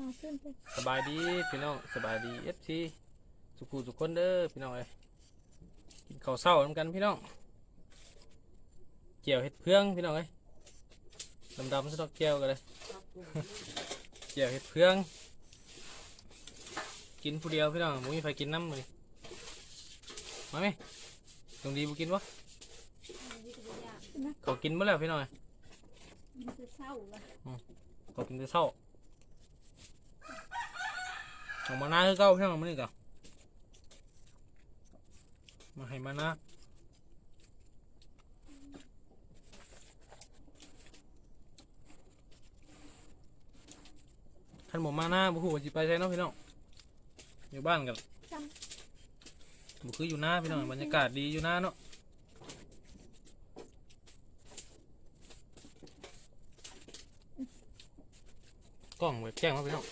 มาขึ้นไปสบายดีพี่น้องสบายดีเอฟซีสุขุสุขคนเด้อพี่น้องเอ้ยกินข้าวเช้าน้ำกันพี่น้องเกี่ยวเห็ดเพื่องพี่น้องเอ้ยดำๆสะดอกแก้วกันเลยเกี่ยวเห็ดเพื่อง กินผู้เดียวพี่น้องมึงมีไฟกินน้ำมือนี้มาไหมตรงดีบุกินวะเขากินเมื่อแล้วพี่น้องเอ้ยมันจะเศร้าละเขากินแต่เช้า ออกมาหน้าคือเก้าพี่น้องมื้อนี้ก่อนมาให้มาหน้าท่านบอมาหน้าบุหูว่าสิไปใช่เนาะพี่น้องอยู่บ้านกันบุคืออยู่หน้าพี่น้องบรรยากาศดีอยู่หน้าเนาะกล้องเว็บแจ้งมาพี่น้อง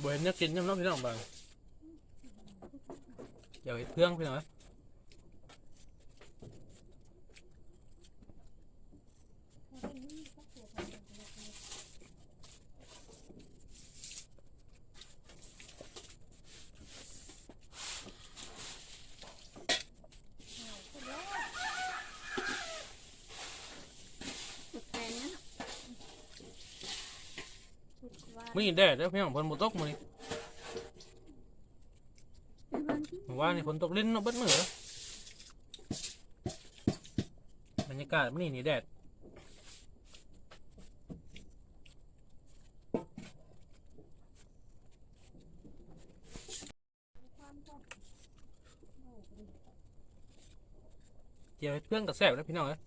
เห็นเนี่ยกินยังเนาะพี่น้องบางเดี๋ยวเห็ดเพื่องพี่น้องเอ้ย มีแดดเด้อพี่น้องฝนบ่ตกมื้อนี้เมื่อวานนี่ฝนตกลิ้นเนาะเบิดมื้อเด้อบรรยากาศมื้อนี้นี่แดดเจียวเฮ็ดเพื่อนกับแซ่บแล้วพี่น้องเอ้ย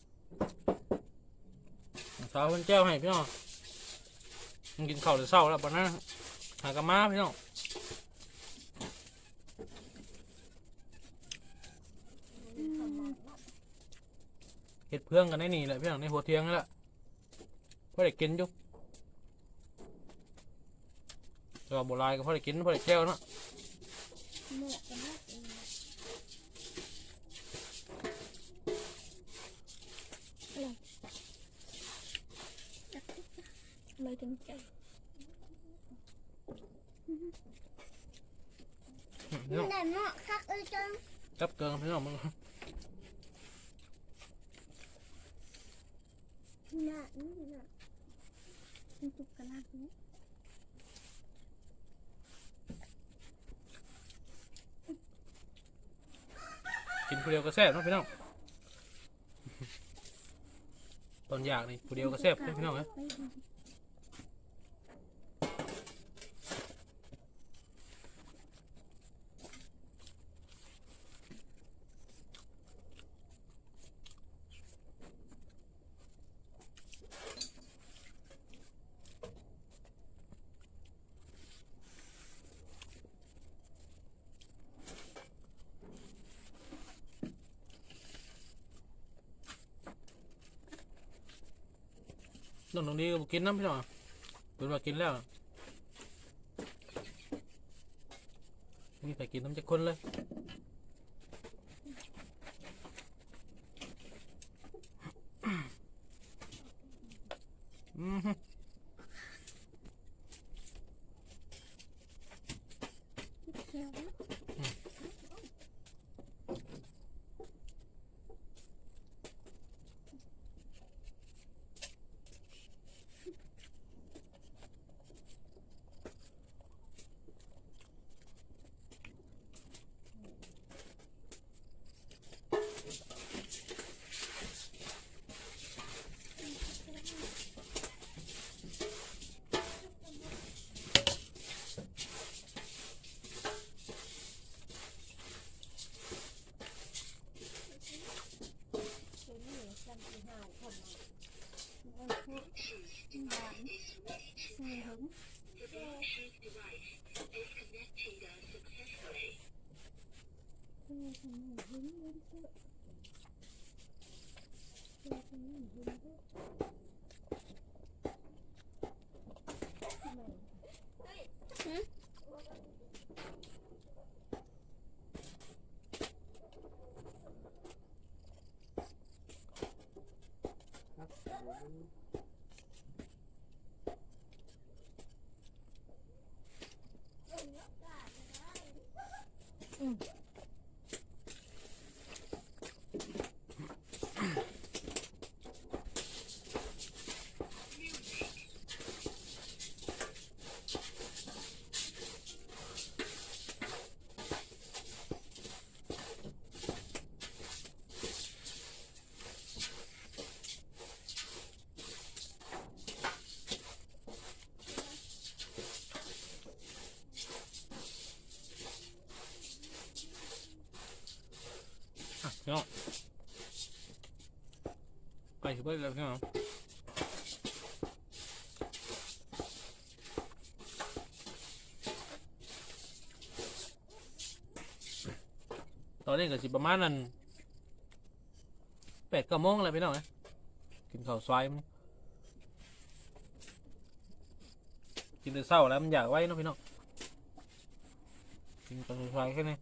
สาวเพิ่นแจ้วให้พี่น้อง มันกินข้าวแต่เช้าแล้วปะนะหากระมาพี่น้องเห็ดเพื่องกันได้นี่แหละพี่น้องในหัวเทียงนี่แหละพอได้กินอยู่แต่ว่าโบราณก็พอได้กินพอได้แจ้วเนาะ หมวกกันนะ เลยถึงใจพี่น้องไหนหมวกคักเอ้ยจังจับเกลือพี่น้องมึงน่ะนี่น่ะมันตุกกระลานี้กินผู้เดียวก็แซ่บเนาะพี่น้องตอนอยากนี่ผู้เดียวก็แซ่บเด้อพี่น้องเอ้ย น้องตรงนี้กูกินน้ำพี่น้องเป็นว่ากินแล้วมีแต่กินน้ำจากคนเลย อะพี่น้อเบิดแล้วพี่น้องตอนนี้ก็สิประมาณนั้นแปดก้าโมงแล้วพี่น้องเอ้ยกินข้าวซอยมันกินแต่เช้าแล้วมันอยากไว้เนาะพี่น้องกินข้าวซอยแค่นี้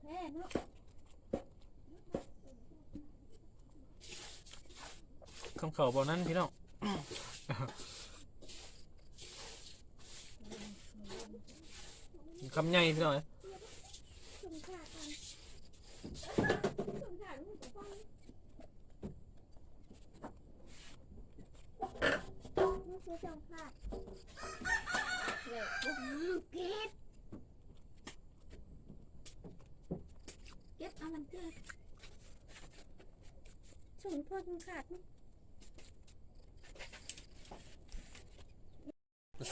แท้เนาะ คำเขาบอกนั้นพี่น้องคำใหญ่พี่น้องเอ้ยชุมขาดกันชุมขาดลูกของพอจงขาดเก็บเก็บเอามันเกิดชมพ่อจงขาด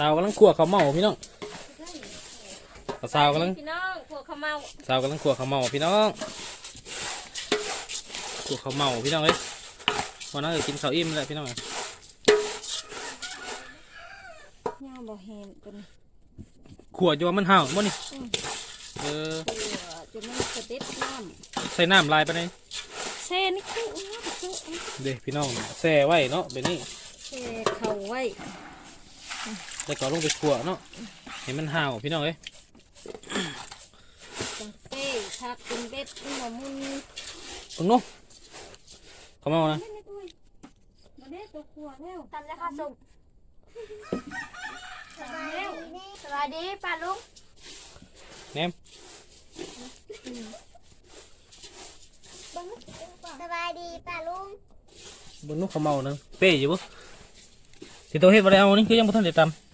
สาวกำลังขัวข้าวเมาพี่น้องสาวกำลังพี่น้องพวกเขาเมาสาวกำลังขัวข้าวเมาพี่น้องขัวข้าวเมาพี่น้องเอ้ยวันนั้นก็กินข้าวอิ่มแล้วพี่น้องเอ้ยเงาบ่เห็นเป็นขัวจะว่ามันห่าวมั้นี่เออตัวจนมันกระเด็ดน้ใส่น้ำลายไปเลยำเซ่นี่คือว่าคือเด้พี่น้องแช่ไว้เนาะแบบนี้เซ่เข่าไว้ แล้วก็ลงไปขัวเนาะให้มันห่าวพี่น้องเอ้ยจังเต้ทักเป็นเบ็ดเป็นหมอมุนตรงนู้นข้าวเมานะเล่นในตัวมาเด็ดตัวขวดแล้วทำแล้วค่ะสุกสบายดีสบายดีป้าลุงแหนมสบายดีป้าลุงบนนู้นข้าวเมานึงเป้อยู่บ่ที่ตัวเฮ็ดบ่ได้เอานี่คือยังบ่ทันได้ตำ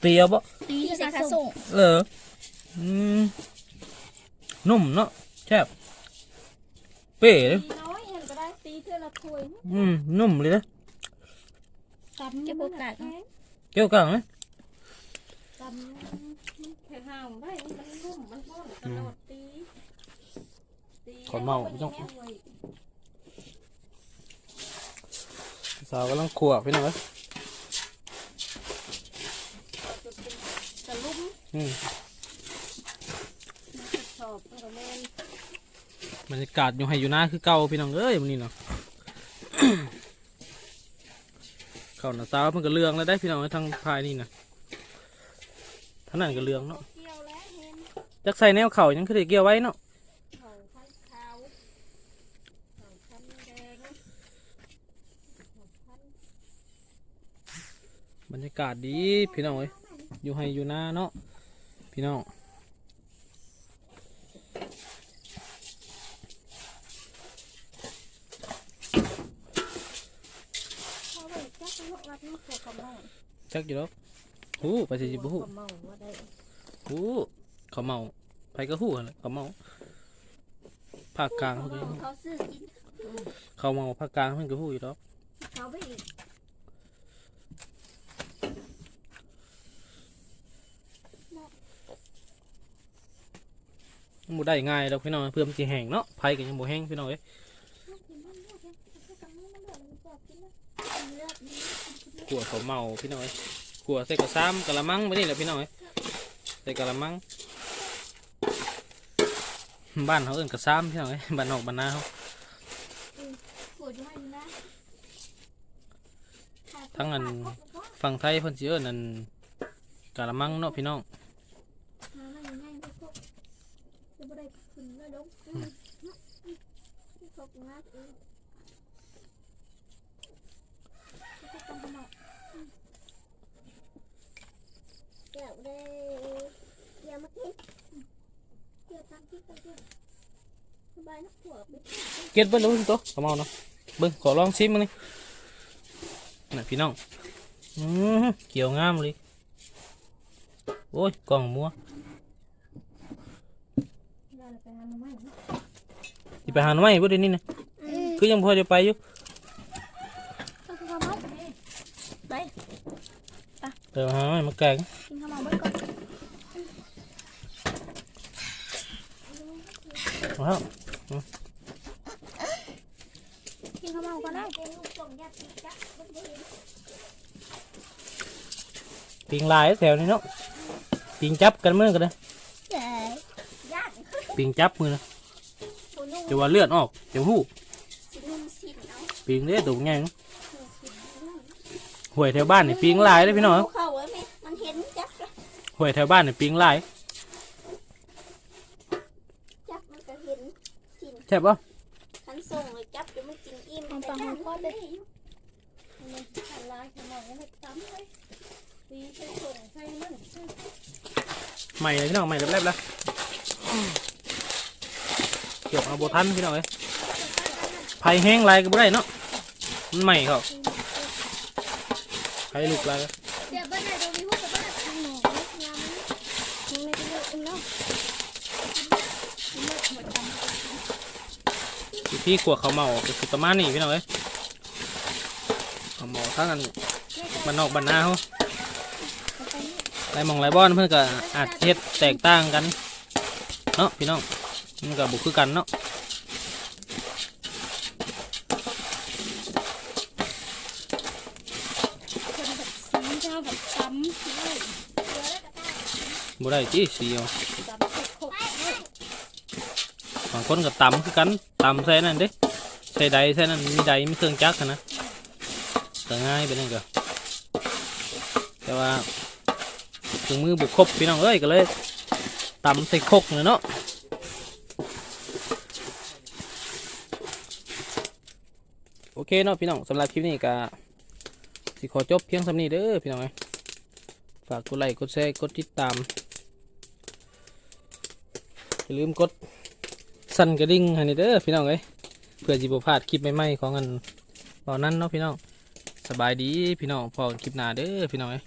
เตียวบ่ดีสิค่ะสุกเอออืมนุ่มเนาะแซ่บเป้เลยตีน้อยเห็นก็ได้ตีเท่าละถ้วยอืมนุ่มเลยนะตำเก็บโอกาสเกี่ยวกังนะตำแค่ห้ามได้มันนุ่มมันร้อนตลอดตีตีขอเมาพี่น้องสาวกำลังขัวพี่น้องเอ้ย จะลุ่ม อืม ชอบก็แม่นบรรยากาศอยู่ให้อยู่หน้าคือเก่าพี่น้องเอ้ยวันนี้เนาะ เขาหน้าสาวมันก็เลืองแล้วได้พี่น้องเอ้ทางภายนี่นะท่างนั้นก็เลืองเนาะเกี่ยวแล้วเห็นจักใส่แนวเข่ายังคือได้เกี่ยวไว้เนาะเขาพันขาวเขาพันแดงเขาพันบรรยากาศดีพี่น้องเอ้ยอยู่ให้อยู่หน้าเนาะ พี่น้องเขาไปจักรวัดนี่พวกเขาเมาจักอยู่แล้วหูไปสิจิบุหูเขาเมาว่าได้หูเขาเมาไปก็หู้นั่นแหละเขาเมาภาคกลางเขาก็เขาซื้อกินเขาเมาภาคกลางเพิ่นก็หู้อยู่ดอกเขาไป บ่ได้ง่ายดอกพี่น้องเพื่อมันสิแห้งเนาะไผก็ยังบ่แห้งพี่น้องเอ้ยเลือดนี่ขัวเขาเมาพี่น้องเอ้ยขัวใส่กระซ้ำกะละมังไปนี่แหละพี่น้องเอ้ยใส่กะละมังบ้านเขาเอิ้นกระซ้ำพี่น้องเอ้ยบ้านนอกบ้านนาเขาปวดอยู่นะทั้งอันฝั่งไทยเพิ่นสิเอิ้นอันกะละมังเนาะพี่น้อง มามันง่ายไปพวกจะบ่ได้ขึ้นแล้วลง พวกนักเองพวกต้องมาเดี๋ยวได้เดี๋ยวมากินเดี๋ยวตั้งที่ตั้งที่สบายนักหัวไป เก็ดเบิ่งดู สิโตะเขาเมาเนาะเบิ่งขอลองชิมมึงนี่น่ะพี่น้องอือเกี่ยวงามเลยโอ้ยกล่องมัวเราไปหาหน่อไม้สิไปหาหน่อไม้บ่ได้นี่นะคือยังพอจะไปอยู่ก็คือข้าวเมาไปเดี๋ยวหาหน่อไม้มาแกงกินข้าวเมาไว้ก่อนเอาแล้วกินข้าวเมาก่อนได้ปิงลายแถวนี้เนาะปิงจับกันมื้อกันเลยเจ๋ยาก ปิงจับมือนะตัวนุ่มจะว่าเลือดออกจะหู้สินุ่มสิเอาปิงเด้อตัวใหญ่เนาะหวยแถวบ้านนี่ปิงลายเด้อพี่น้องเอ้ยเข้าไว้ไหมมันเห็นจับหวยแถวบ้านนี่ปิงลายจับมันก็เห็นสินใช่ป่ะคันส่งเลยจับจะไม่กินอิ่มแต่จับก็ได้ มันทำลายขนมยังไม่ซ้ำเลยตีใส่ส่งใส่นั่นใส่ใหม่เลยพี่น้องใหม่แรบๆแล้วเกี่ยวเอาโบทันพี่น้องเอ้ยไผ่แห้งลายก็บ่ได้เนาะมันใหม่เขาไผ่ลูกลายเดี๋ยวบ้านไหนตรงนี้พวกกับบ้านไหนหนูยามันมันไม่ได้เนาะพี่ขวดเขาเมาก็คือประมาณนี้พี่น้องเอ้ยเขาเมาทั้งอันบ้านนอกบ้านนาเขาไรมองไรบ้อนเพื่อนก็อาจเฮ็ดแตกต่างกันเนาะพี่น้อง มันก็บุคือกันเนาะบ่ได้จีสีเอาบางคนก็ตำคือกันตำใส่นั่นเด้ใส่ใดใส่นั่นมีใดมีเครื่องจักรนนะก็ง่ายไปนั่นก็แต่ว่าเครื่องมือบุกครบพี่น้องเอ้ยก็เลยตำใส่คกเลยเนาะโอ เคเนาะพี่น้องสำหรับคลิปนี้ก็สิขอจบเพียงสำนี้เด้อพี่น้องไอ้ฝากกดไลค์กดแชร์กดติดตามอย่าลืมกดสั่นกระดิ่งให้นี่เด้อพี่น้องเอ้ยเพื่อจิบพลาดคลิปใหม่ๆของกันตอนนั้นเนาะพี่น้องสบายดีพี่น้องพอคลิปหน้าเด้อพี่น้องเอ้ย